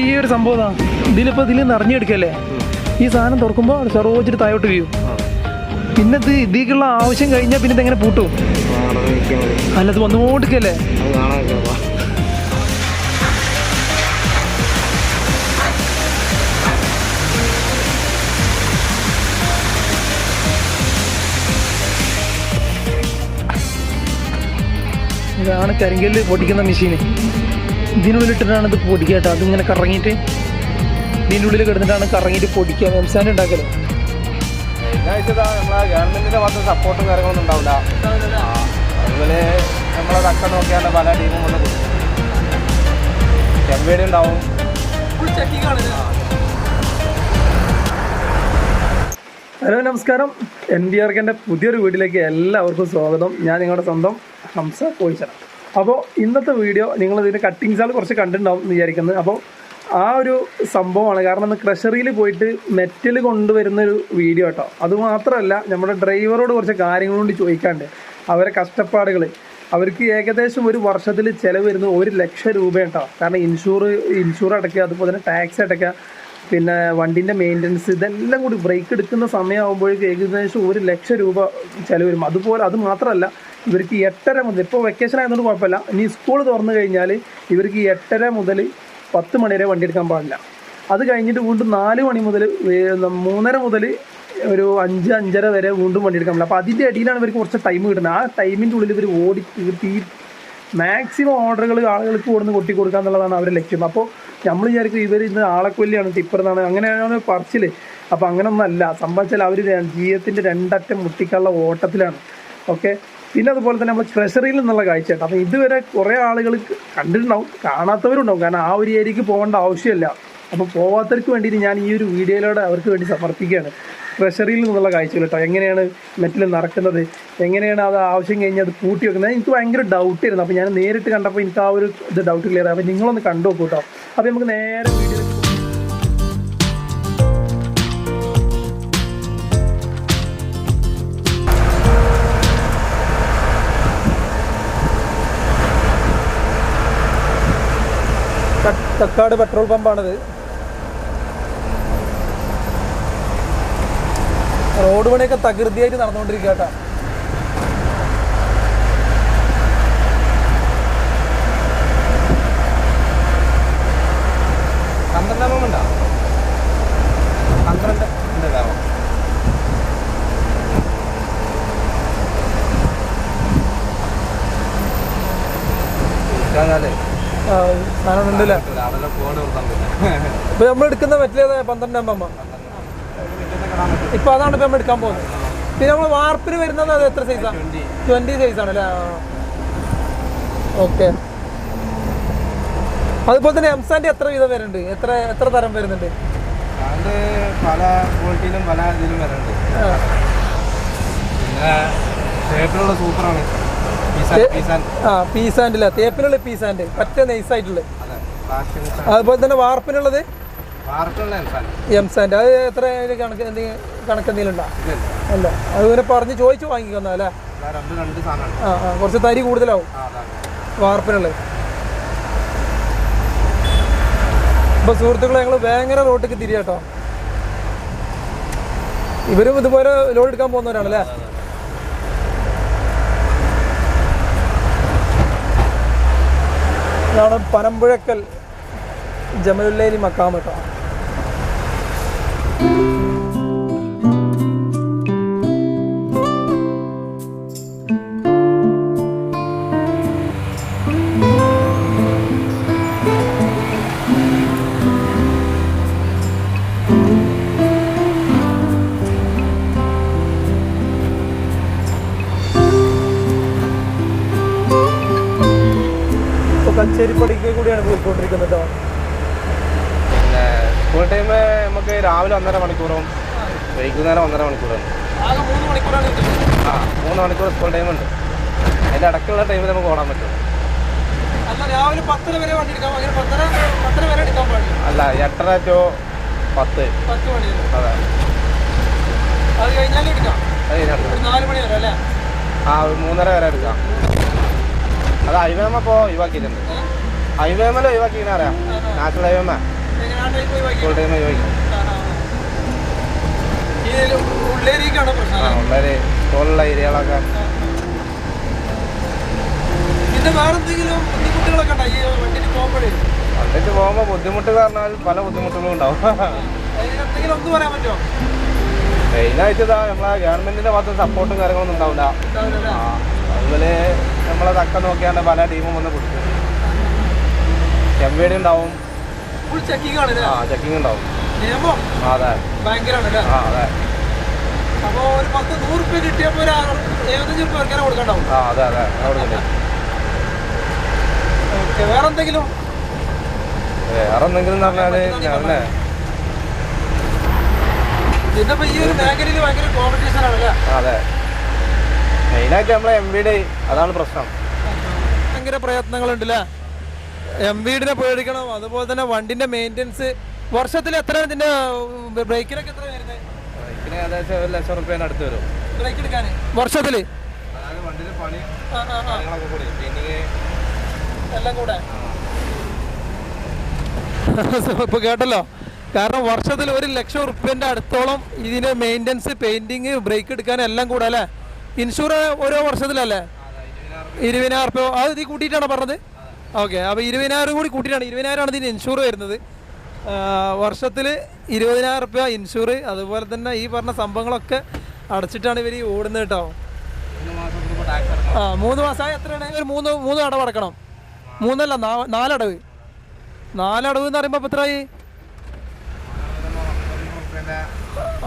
ഈ ഒരു സംഭവം ഇതാ. ഇതിലിപ്പോ ഇതിൽ നിറഞ്ഞെടുക്കല്ലേ? ഈ സാധനം തുറക്കുമ്പോൾ ചെറുപോച്ചിട്ട് താഴോട്ട് വീഴും. പിന്നെ ഇത് ഇതിലേക്കുള്ള ആവശ്യം കഴിഞ്ഞാൽ പിന്നെ ഇതെങ്ങനെ പൂട്ടും? അല്ല ഇത് വന്നുകൊണ്ടിരിക്കല്ലേ? ഇതാണ് കരിങ്കല്ല് പൊട്ടിക്കുന്ന മെഷീൻ ഇതിനുള്ളിലിട്ടിട്ടാണ് ഇത് പൊടിക്കുക കേട്ടോ. അതിങ്ങനെ കറങ്ങിയിട്ട് ഇതിന്റെ ഉള്ളിൽ കിടന്നിട്ടാണ് കറങ്ങിയിട്ട് പൊടിക്കുക. വ്യവസായം ഉണ്ടാക്കൽ. ഗവൺമെന്റിന്റെ ഭാഗത്ത് സപ്പോർട്ടും കാര്യങ്ങളൊന്നും ഉണ്ടാവില്ല. ആ, അതുപോലെ നമ്മളെ തക്ക നോക്കിയാണ് പല ടീമും കൊണ്ട് കൊടുക്കും ചെമ്പേടി ഉണ്ടാവും. ഹലോ നമസ്കാരം. എൻ ബി ആർക്കിന്റെ പുതിയൊരു വീട്ടിലേക്ക് എല്ലാവർക്കും സ്വാഗതം. ഞാൻ നിങ്ങളുടെ സ്വന്തം ഹംസ കോയിച്ചറ അപ്പോൾ ഇന്നത്തെ വീഡിയോ നിങ്ങൾ ഇതിന്റെ കട്ടിങ്സുകൾ കുറച്ച് കണ്ടിട്ടുണ്ടാവും എന്ന് വിചാരിക്കുന്നത് അപ്പോൾ ആ ഒരു സംഭവമാണ്. കാരണം ഇന്ന് ക്രഷറിയിൽ പോയിട്ട് മെറ്റൽ കൊണ്ടുവരുന്ന ഒരു വീഡിയോ കേട്ടോ. അതുമാത്രമല്ല നമ്മുടെ ഡ്രൈവറോട് കുറച്ച് കാര്യങ്ങൾ കൊണ്ട് ചോദിക്കാണ്ട് അവരെ കഷ്ടപ്പാടുകൾ അവർക്ക് ഏകദേശം ഒരു വർഷത്തിൽ ചിലവ് വരുന്നത് ഒരു ലക്ഷം രൂപ കേട്ടോ. കാരണം ഇൻഷൂർ ഇൻഷൂർ അടയ്ക്കുക അതുപോലെ തന്നെ ടാക്സ് അടയ്ക്കുക പിന്നെ വണ്ടിന്റെ മെയിന്റനൻസ് ഇതെല്ലാം കൂടി ബ്രേക്ക് എടുക്കുന്ന സമയമാകുമ്പോഴേക്ക് ഏകദേശം ഒരു ലക്ഷം രൂപ ചിലവ് വരും. അതുപോലെ അത് മാത്രമല്ല ഇവർക്ക് എട്ടര മുതൽ ഇപ്പോൾ വെക്കേഷൻ ആയതുകൊണ്ട് കുഴപ്പമില്ല. ഇനി സ്കൂൾ തുറന്നു കഴിഞ്ഞാൽ ഇവർക്ക് എട്ടര മുതൽ പത്ത് മണി വരെ വണ്ടി എടുക്കാൻ പാടില്ല. അത് കഴിഞ്ഞിട്ട് വീണ്ടും നാല് മണി മുതൽ മൂന്നര മുതൽ ഒരു അഞ്ച് അഞ്ചര വരെ വീണ്ടും വണ്ടി എടുക്കാൻ പറ്റില്ല അപ്പോൾ അതിന്റെ ഇടയിലാണ് ഇവർക്ക് കുറച്ച് ടൈം കിട്ടുന്നത്. ആ ടൈമിന്റെ ഉള്ളിൽ ഇവർ ഓടി തീർത്തി മാക്സിമം ഓർഡറുകൾ ആളുകൾക്ക് കൊടുന്ന് കൊട്ടി കൊടുക്കുക എന്നുള്ളതാണ് അവരുടെ ലക്ഷ്യം. അപ്പോൾ നമ്മൾ വിചാരിക്കും ഇവർ ഇന്ന് ആളക്കൊല്ലിയാണ് ടിപ്പർ അങ്ങനെയാണ് പറച്ചിൽ അപ്പോൾ അങ്ങനെയൊന്നല്ല സംഭവിച്ചാൽ അവർ ജീവിതത്തിന്റെ രണ്ടറ്റം മുട്ടിക്കാനുള്ള ഓട്ടത്തിലാണ്. ഓക്കെ? പിന്നെ അതുപോലെ തന്നെ നമ്മൾ ട്രഷറിയിൽ നിന്നുള്ള കാഴ്ച അപ്പം ഇതുവരെ കുറേ ആളുകൾ കണ്ടിട്ടുണ്ടാവും കാണാത്തവരുണ്ടാവും. കാരണം ആ ഒരു ഏരിയക്ക് പോകേണ്ട ആവശ്യമില്ല. അപ്പോൾ പോവാത്തവർക്ക് വേണ്ടിയിട്ട് ഞാൻ ഈ ഒരു വീഡിയോയിലൂടെ അവർക്ക് വേണ്ടി സമർപ്പിക്കുകയാണ്. ട്രഷറിയിൽ നിന്നുള്ള കാഴ്ചകൾ കേട്ടോ. എങ്ങനെയാണ് മെറ്റൽ നടക്കുന്നത്? എങ്ങനെയാണ് അത് ആവശ്യം കഴിഞ്ഞ് അത് കൂട്ടി വെക്കുന്നത്? എനിക്ക് ഭയങ്കര ഡൗട്ട് ആയിരുന്നു. അപ്പോൾ ഞാൻ നേരിട്ട് കണ്ടപ്പോൾ എനിക്ക് ആ ഒരു ഇത് ഡൗട്ട് ക്ലിയർ ആയി. അപ്പോൾ നിങ്ങളൊന്ന് കണ്ടു നോക്കൂ കേട്ടോ. അപ്പോൾ നമുക്ക് നേരെ വീഡിയോ തക്കാട് പെട്രോൾ പമ്പാണിത്. റോഡ് പണിയൊക്കെ തകൃതിയായിട്ട് നടന്നുകൊണ്ടിരിക്കുക കേട്ടോ പന്ത്രണ്ടാമം ഉണ്ടോ പന്ത്രണ്ട് ഉണ്ട് ഇതാവും ഇരിക്കാനാലേ ആ, സാധനം ഉണ്ടല്ലേ രാവിലെ ഫോൺ കൊടുക്കാൻ പറ്റില്ല ഇപ്പൊ നമ്മൾ എടുക്കുന്ന പന്ത്രണ്ടാം പമ്പ ഇപ്പൊ അതാണ് ഇപ്പം എടുക്കാൻ പോകുന്നത്. പിന്നെ നമ്മൾ വാർപ്പിന് വരുന്നത് അത് എത്ര സൈസാണ് ട്വന്റി സൈസ് ആണ് അല്ലേ? ഓക്കെ അതുപോലെ തന്നെ എംസാന്റെ എത്ര വിധം വരുന്നുണ്ട്? എത്ര എത്ര തരം വരുന്നുണ്ട്? പല ക്വാളിറ്റിയിലും പല ഇതിലും വരുന്നുണ്ട്. പിന്നെ സൂപ്പറാണ്. പീസാൻ ആ പീസാൻഡില്ല തേപ്പിനുള്ള പീസാൻഡ് പറ്റ നൈസായിട്ടുള്ളത് അതുപോലെ തന്നെ വാർപ്പിനുള്ളത്? വാർക്കുള്ള സാൻഡ് അത് എത്ര കണക്ക് എന്തെങ്കിലും കണക്ക് എന്തെങ്കിലും ഉണ്ടോ? അല്ല അത് ഇങ്ങനെ പറഞ്ഞ് ചോദിച്ചു വാങ്ങിക്കുന്ന അല്ലേ? ആ ആ കുറച്ച് തരി കൂടുതലാവും. വാർപ്പിനുള്ളത്. ഇപ്പൊ സുഹൃത്തുക്കളെ ഞങ്ങൾ ഭയങ്കര റോട്ടിക്ക് തിരിയാട്ടോ ഇവരും ഇതുപോലെ ലോഡ് എടുക്കാൻ പോകുന്നവരാണല്ലേ ഇതാണ് പനമ്പുഴക്കൽ ജമലുല്ലേലി മക്കാമട്ടോ കേട്ടോ. ഇപ്പൊ കച്ചേരിപ്പടിക്ക് കൂടിയാണ് പോയിക്കൊണ്ടിരിക്കുന്നത് കേട്ടോ. പിന്നെ സ്കൂൾ ടൈം നമുക്ക് രാവിലെ ഒന്നര മണിക്കൂറും വൈകുന്നേരം ഒന്നര മണിക്കൂറാണ് ആ മൂന്ന് മണിക്കൂർ സ്കൂൾ ടൈമുണ്ട് അതിന്റെ ഇടയ്ക്കുള്ള ടൈമിൽ നമുക്ക് ഓടാൻ പറ്റും. അല്ല രാവിലെ പത്തര വരെ വണ്ടി എടുക്കാം അങ്ങനെ പത്തര പത്തര വരെ എടുക്കാൻ പാടില്ല. അല്ല എട്ടര ടു പത്ത്. അതെ. അത് അല്ലേ? ആ ഒരു മൂന്നര വരെ എടുക്കാം. അത് ഹൈവേമ ഇപ്പോൾ ഒഴിവാക്കിയിട്ടുണ്ട്. ഹൈവേമല ഒഴിവാക്കിയെന്ന് അറിയാം? നാഷണൽ ഹൈവേമ ഫുൾ ഒഴിവാക്കി. ടൈം ആ വളരെ തോളുള്ള ഏരിയകളൊക്കെ. വന്നിട്ട് പോകുമ്പോൾ ബുദ്ധിമുട്ട് പറഞ്ഞാൽ പല ബുദ്ധിമുട്ടുകളും ഉണ്ടാവും. മെയിനായിട്ട് ഇതാ നമ്മളെ ഗവൺമെന്റിന്റെ ഭാഗത്ത് സപ്പോർട്ടും കാര്യങ്ങളൊന്നും ഉണ്ടാവില്ല. അതുപോലെ നമ്മളെ തക്ക നോക്കിയാണ് പല ടീമും വന്ന് പിടിക്കും. ചെമ്പേടി ഉണ്ടാവും. ആ ചെക്കിംഗ് ഉണ്ടാവും. അതെ. ആ അതെ. അപ്പോൾ ഒരു പത്ത് നൂറ് റുപ്യ കിട്ടിയപ്പോൾ ഒരു അറു- എഴുപത്തഞ്ച് റുപ്യ ഇറക്കാൻ കൊടുക്കണ്ടാവും. ആ അതെ അതെ. അവിടെ ഓക്കെ വേറെ എന്തെങ്കിലും വേറെ എന്തെങ്കിലും എന്ന് പറഞ്ഞാൽ ഞാനല്ലേ. ഇതിപ്പോ ഈ ഒരു മേഖലയിൽ ഭയങ്കര കോമ്പറ്റീഷൻ ആണല്ലേ? അതെ. മെയിനായിട്ട് നമ്മളെ എം വീട് അതാണ് പ്രശ്നം. ഭയങ്കര പ്രയത്നങ്ങളുണ്ടല്ലേ? എം വീടിനെ പേടിക്കണം. അതുപോലെ തന്നെ വണ്ടിന്റെ മെയിന്റെനൻസ് വർഷത്തിൽ എത്ര ഇതിന്റെ ബ്രേക്കിനൊക്കെ എത്ര വരുന്നത് ബൈക്കിന് ഏകദേശം ഒരു ലക്ഷം റുപ്യേന്റെ അടുത്ത് വരും. ബ്രേക്ക് എടുക്കാൻ വർഷത്തിൽ പണി പിന്നെ എല്ലാം കൂടെ? ഇപ്പൊ കേട്ടല്ലോ. കാരണം വർഷത്തിൽ ഒരു ലക്ഷം റുപ്യന്റെ അടുത്തോളം ഇതിന്റെ മെയിന്റെനൻസ് പെയിന്റിങ് ബ്രേക്ക് എടുക്കാൻ എല്ലാം കൂടെ അല്ലേ? ഇൻഷുർ ഓരോ വർഷത്തിലല്ലേ? ഇരുപതിനായിരം റുപ്യ. അത് ഇത് കൂട്ടിയിട്ടാണ് പറഞ്ഞത്? ഓക്കെ അപ്പോൾ ഇരുപതിനായിരം കൂടി കൂട്ടിയിട്ടാണ്. ഇരുപതിനായിരമാണ് ഇതിന് ഇൻഷുർ വരുന്നത്. വർഷത്തിൽ ഇരുപതിനായിരം റുപ്യ ഇൻഷുർ അതുപോലെ തന്നെ ഈ പറഞ്ഞ സംഭവങ്ങളൊക്കെ അടച്ചിട്ടാണ് ഇവർ ഓടുന്നത് കേട്ടോ. ആ മൂന്ന് മാസമായി എത്രയാണ്? ഒരു മൂന്ന് മൂന്ന് അടവ് അടക്കണം. മൂന്നല്ല നാലടവ്. നാലടവ് എന്ന് പറയുമ്പോൾ എത്രയായി?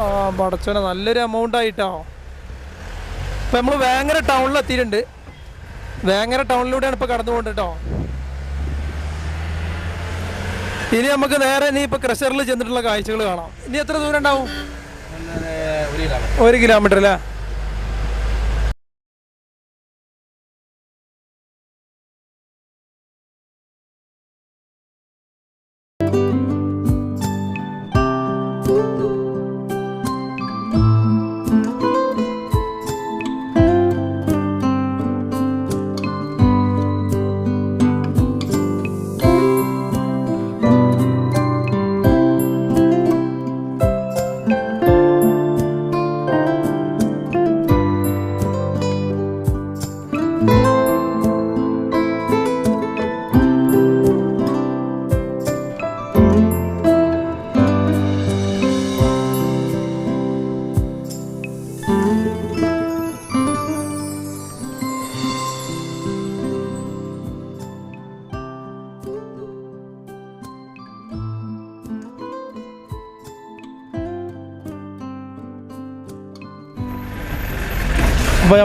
ആ പടച്ചോനെ നല്ലൊരു എമൗണ്ട് ആയിട്ടോ. ഇപ്പം നമ്മൾ വേങ്ങര ടൗണിൽ എത്തിയിട്ടുണ്ട്. വേങ്ങര ടൗണിലൂടെയാണ് ഇപ്പോൾ കടന്നു പോകുന്നത് കേട്ടോ ഇനി നമുക്ക് നേരെ ഇനി ഇപ്പോൾ ക്രഷറിൽ ചെന്നിട്ടുള്ള കാഴ്ചകൾ കാണാം. ഇനി എത്ര ദൂരം ഉണ്ടാവും? ഒരു കിലോമീറ്റർ അല്ലേ?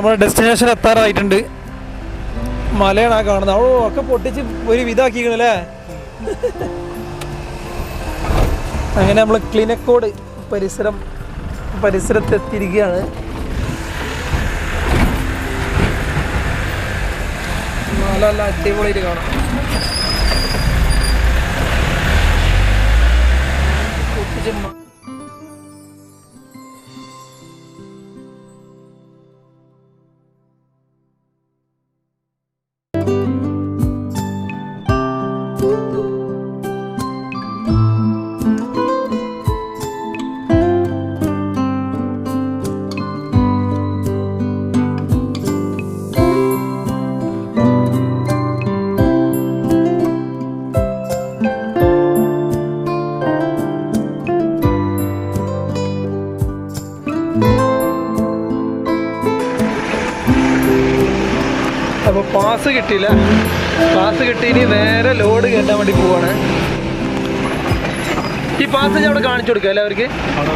നമ്മുടെ ഡെസ്റ്റിനേഷൻ എത്താറായിട്ടുണ്ട്. മലയാണ് ആ കാണുന്നത്. ഓ ഒക്കെ പൊട്ടിച്ച് ഒരു വിധാക്കിക്കണല്ലേ? അങ്ങനെ നമ്മൾ ക്ലിനക്കോട് പരിസരം പരിസരത്തെത്തിയിരിക്കുകയാണ്. നല്ല നല്ല അടിപൊളിയായിട്ട് കാണാം. പൊട്ടിച്ച് കിട്ടി ഇനി നേരെ ലോഡ് കയറ്റാൻ വേണ്ടി പോവാണ്. ഈ പാസഞ്ച് അവിടെ കാണിച്ചു കൊടുക്കുക അല്ലേ അവർക്ക്? അവിടെ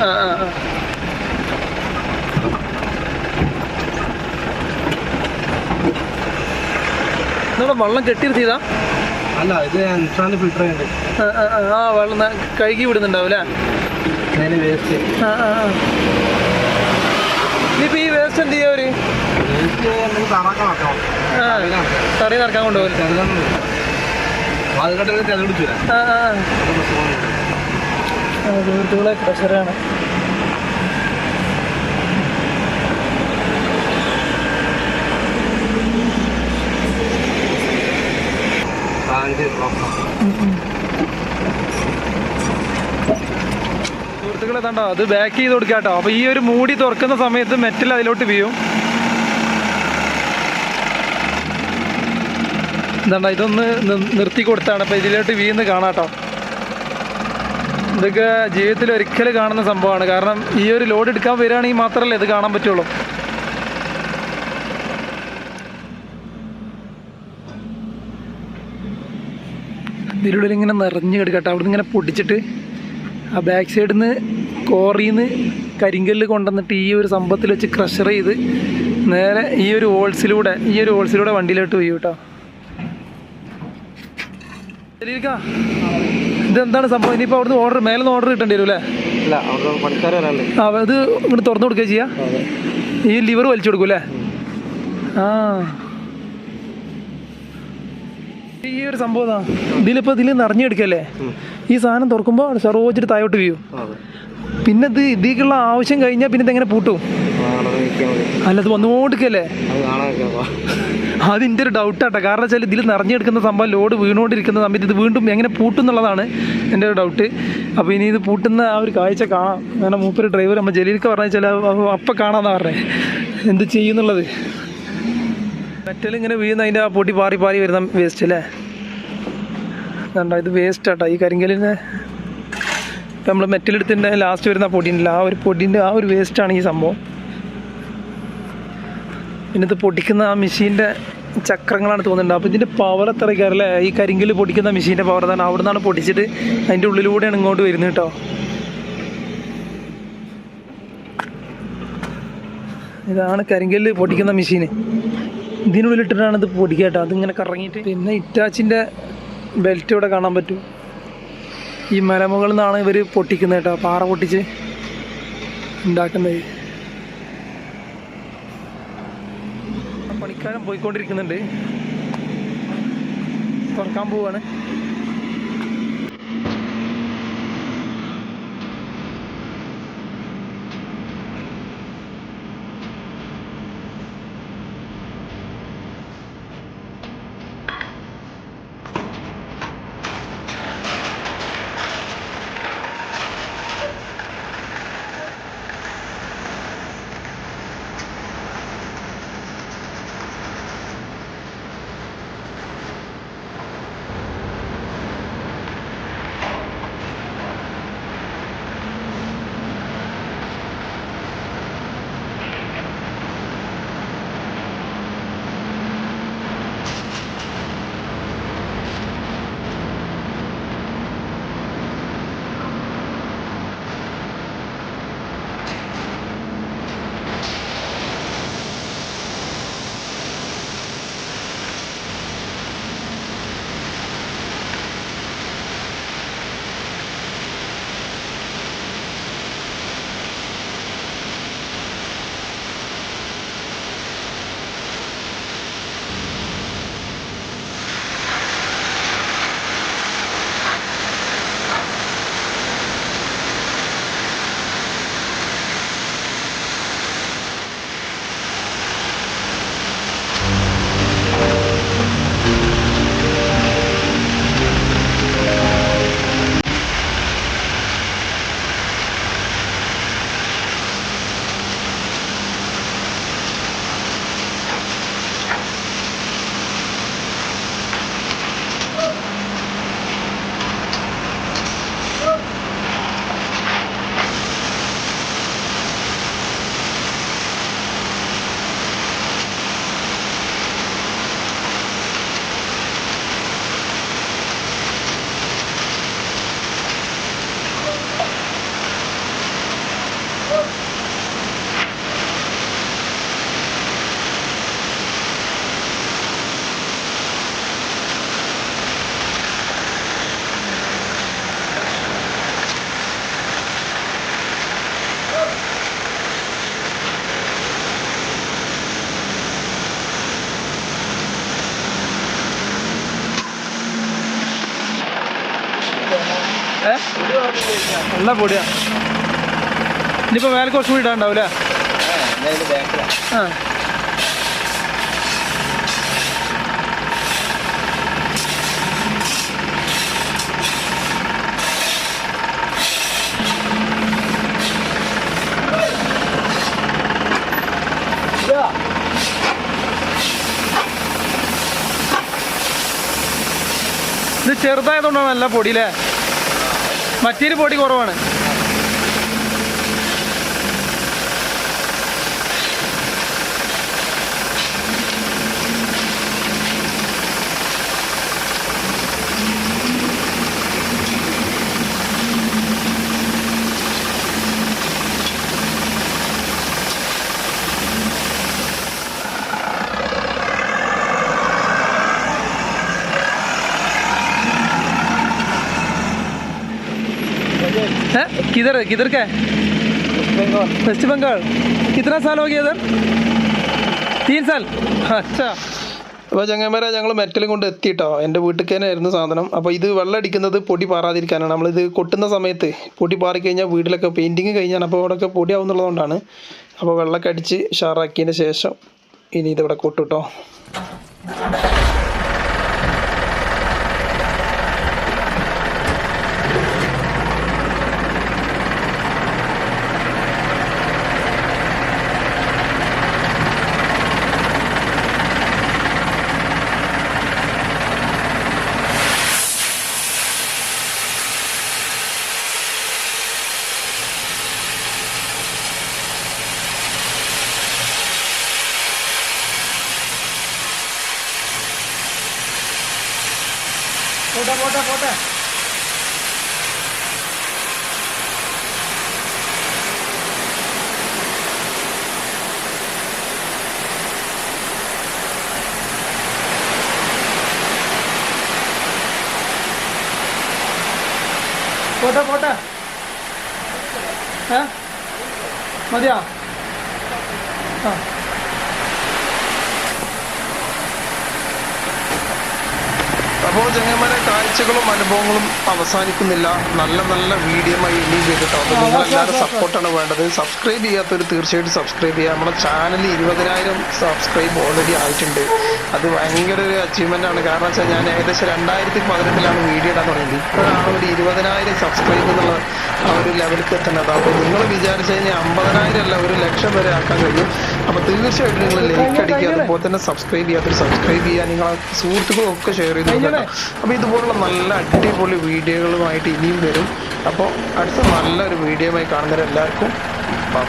ആ ആ ആ. നിങ്ങളുടെ വെള്ളം കെട്ടിയിരുത്തിയതാ? അല്ല ഇത് ഉണ്ട് ആ, വെള്ളം കഴുകി വിടുന്നുണ്ടാവൂലേ വേസ്റ്റ് ആ ആ ഇനിയിപ്പോ ഈ വേസ്റ്റ് എന്ത് ചെയ്യാ തറയിൽ നടക്കാൻ കൊണ്ടുപോകും. പ്രഷറാണ് സുഹൃത്തുക്കളെ തണ്ടോ അത് ബാക്ക് ചെയ്ത് കൊടുക്കാട്ടോ. അപ്പൊ ഈ ഒരു മൂടി തുറക്കുന്ന സമയത്ത് മെറ്റൽ അതിലോട്ട് വീഴും. എന്താണ്ട ഇതൊന്ന് നിർത്തി കൊടുത്താണ്. അപ്പോൾ ഇതിലോട്ട് വീന്ന് കാണാട്ടോ. ഇതൊക്കെ ജീവിതത്തിൽ ഒരിക്കലും കാണുന്ന സംഭവമാണ്. കാരണം ഈ ഒരു ലോഡ് എടുക്കാൻ വരികയാണെങ്കിൽ മാത്രമല്ലേ ഇത് കാണാൻ പറ്റുള്ളൂ. ഇതിലുള്ളിൽ ഇങ്ങനെ നിറഞ്ഞു കിടക്കട്ടെ. അവിടെ ഇങ്ങനെ പൊടിച്ചിട്ട് ആ ബാക്ക് സൈഡിൽ നിന്ന് കോറിയിൽ നിന്ന് കരിങ്കല്ല് കൊണ്ടുവന്നിട്ട് ഈ ഒരു സംഭവത്തിൽ വെച്ച് ക്രഷർ ചെയ്ത് നേരെ ഈ ഒരു ഹോൾസിലൂടെ ഈ ഒരു ഹോൾസിലൂടെ വണ്ടിയിലോട്ട് പോയി കേട്ടോ. ഇതെന്താണ് സംഭവം? ഇനിയിപ്പോ അവിടുന്ന് ഓർഡർ മേലെ ഓർഡർ കിട്ടേണ്ടി വരും അല്ലേ അത് ഇങ്ങോട്ട് തുറന്നു കൊടുക്കുക ചെയ്യാ? ഈ ലിവർ വലിച്ചു കൊടുക്കും അല്ലേ ആ. ഈ ഒരു സംഭവം ഇതാ. ഇതിലിപ്പോ ഇതിൽ നിറഞ്ഞെടുക്കല്ലേ? ഈ സാധനം തുറക്കുമ്പോൾ സർവോച്ചിട്ട് താഴോട്ട് വീഴും. പിന്നെ ഇത് ഇതിലേക്കുള്ള ആവശ്യം കഴിഞ്ഞാൽ പിന്നെ ഇതെങ്ങനെ പൂട്ടും? അല്ല അത് വന്നുകൊണ്ടിരിക്കല്ലേ? അതിന്റെ ഒരു ഡൗട്ടാട്ടെ കാരണം വെച്ചാൽ ഇതിൽ നിറഞ്ഞെടുക്കുന്ന സംഭവം ലോഡ് വീണുകൊണ്ടിരിക്കുന്ന സമയത്ത് ഇത് വീണ്ടും എങ്ങനെ പൂട്ടും എന്നുള്ളതാണ് എന്റെ ഒരു ഡൗട്ട് അപ്പോൾ ഇനി ഇത് പൂട്ടുന്ന ആ ഒരു കാഴ്ച കാണാം. കാരണം മൂപ്പര് ഡ്രൈവർ നമ്മൾ ജലീൽക്ക് പറഞ്ഞു വെച്ചാൽ അപ്പം കാണാമെന്നാണ് പറഞ്ഞത് എന്ത് ചെയ്യുന്നുള്ളത്? മെറ്റൽ ഇങ്ങനെ വീഴുന്ന അതിന്റെ ആ പൊട്ടി പാറി പാറി വരുന്ന വേസ്റ്റ് അല്ലേ കണ്ടോ ഇത് വേസ്റ്റ് ആട്ടോ. ഈ കരിങ്കലിന് ഇപ്പം നമ്മൾ മെറ്റലെടുത്തിന്റെ ലാസ്റ്റ് വരുന്ന പൊടിയുണ്ടല്ലോ ആ ഒരു പൊടിന്റെ ആ ഒരു വേസ്റ്റാണ് ഈ സംഭവം. പിന്നെ ഇത് പൊടിക്കുന്ന ആ മെഷീന്റെ ചക്രങ്ങളാണ് തോന്നുന്നുണ്ട്. അപ്പോൾ ഇതിന്റെ പവർ എത്ര കയറല്ലേ ഈ കരിങ്കിൽ പൊടിക്കുന്ന മെഷീന്റെ പവർ തന്നെ. അവിടെ നിന്നാണ് പൊടിച്ചിട്ട് അതിന്റെ ഉള്ളിലൂടെയാണ് ഇങ്ങോട്ട് വരുന്നത് കേട്ടോ. ഇതാണ് കരിങ്കല്ല് പൊടിക്കുന്ന മെഷീന് ഇതിനുള്ളിലിട്ടിട്ടാണ് ഇത് പൊടിക്കുക കേട്ടോ. അതിങ്ങനെ കറങ്ങിയിട്ട്. പിന്നെ ഇറ്റാച്ചിന്റെ ബെൽറ്റ് ഇവിടെ കാണാൻ പറ്റും. ഈ മലമുകളിൽ നിന്നാണ് ഇവർ പൊട്ടിക്കുന്നത് കേട്ടോ. പാറ പൊട്ടിച്ച് ഉണ്ടാക്കുന്നത്. പണിക്കാരൻ പോയിക്കൊണ്ടിരിക്കുന്നുണ്ട്. തുറക്കാൻ പോവാണ്. നല്ല പൊടിയാ. ഇനിയിപ്പോ വേറെ കുറച്ചും കൂടി ഇടാണ്ടാവൂലേ ചെറുതായതുകൊണ്ടാണ് നല്ല പൊടിയിലേ മറ്റൊരു പൊടി കുറവാണ്. किधर किधर का है वेस्ट बंगाल कितना साल हो गया इधर तीन साल अच्छा അപ്പോൾ ചങ്ങന്മാരെ ഞങ്ങൾ മെറ്റലും കൊണ്ട് എത്തിയിട്ടോ എൻ്റെ വീട്ടിൽ തന്നെയായിരുന്നു സാധനം അപ്പോൾ ഇത് വെള്ളം അടിക്കുന്നത് പൊടി പാറാതിരിക്കാനാണ് നമ്മളിത് കൊട്ടുന്ന സമയത്ത് പൊടി പാറിക്കഴിഞ്ഞാൽ വീട്ടിലൊക്കെ പെയിൻറ്റിങ് കഴിഞ്ഞാൽ അപ്പോൾ അവിടെയൊക്കെ പൊടിയാവുന്നുള്ളതുകൊണ്ടാണ് അപ്പോൾ വെള്ളമൊക്കെ അടിച്ച് ഷാറാക്കിയതിന് ശേഷം ഇനി ഇതിവിടെ കൊട്ടുട്ടോ പോട്ടെ പോട്ടെ പോട്ടെ പോട്ടെ പോട്ടെ ഏ മതിയോ ആ അപ്പോൾ ചങ്ങന്മാരെ കാഴ്ചകളും അനുഭവങ്ങളും അവസാനിക്കുന്നില്ല. നല്ല നല്ല വീഡിയോമായി ഇനിയും ചെയ്തിട്ടോ നിങ്ങൾ എല്ലാവരും സപ്പോർട്ടാണ് വേണ്ടത്. സബ്സ്ക്രൈബ് ചെയ്യാത്തവർ തീർച്ചയായിട്ടും സബ്സ്ക്രൈബ് ചെയ്യുക നമ്മുടെ ചാനൽ ഇരുപതിനായിരം സബ്സ്ക്രൈബ് ഓൾറെഡി ആയിട്ടുണ്ട്. അത് ഭയങ്കര ഒരു അച്ചീവ്മെന്റ് ആണ്. കാരണം വെച്ചാൽ ഞാൻ ഏകദേശം രണ്ടായിരത്തി പതിനെട്ടിലാണ് വീഡിയോ ഇടാൻ തുടങ്ങിയത്. ഇപ്പോഴാണ് ഒരു ഇരുപതിനായിരം സബ്സ്ക്രൈബ് എന്നുള്ള ആ ഒരു ലെവലിലേക്ക് എത്തുന്നത്. അപ്പോൾ നിങ്ങൾ വിചാരിച്ചു കഴിഞ്ഞാൽ അമ്പതിനായിരം അല്ല ഒരു ലക്ഷം വരെ ആക്കാൻ കഴിയും. അപ്പോൾ തീർച്ചയായിട്ടും നിങ്ങൾ ലൈക്ക് അടിക്കുക. അതുപോലെ തന്നെ സബ്സ്ക്രൈബ് ചെയ്യാത്തൊരു സബ്സ്ക്രൈബ് ചെയ്യുക. നിങ്ങളെ സുഹൃത്തുക്കളും ഒക്കെ ഷെയർ ചെയ്ത് കൊടുക്കുക അപ്പോൾ ഇതുപോലുള്ള നല്ല അടിപൊളി വീഡിയോകളുമായിട്ട് ഇനിയും വരും. അപ്പോൾ അടുത്ത നല്ലൊരു വീഡിയോയുമായി കാണുന്നവരെല്ലാവർക്കും ബൈ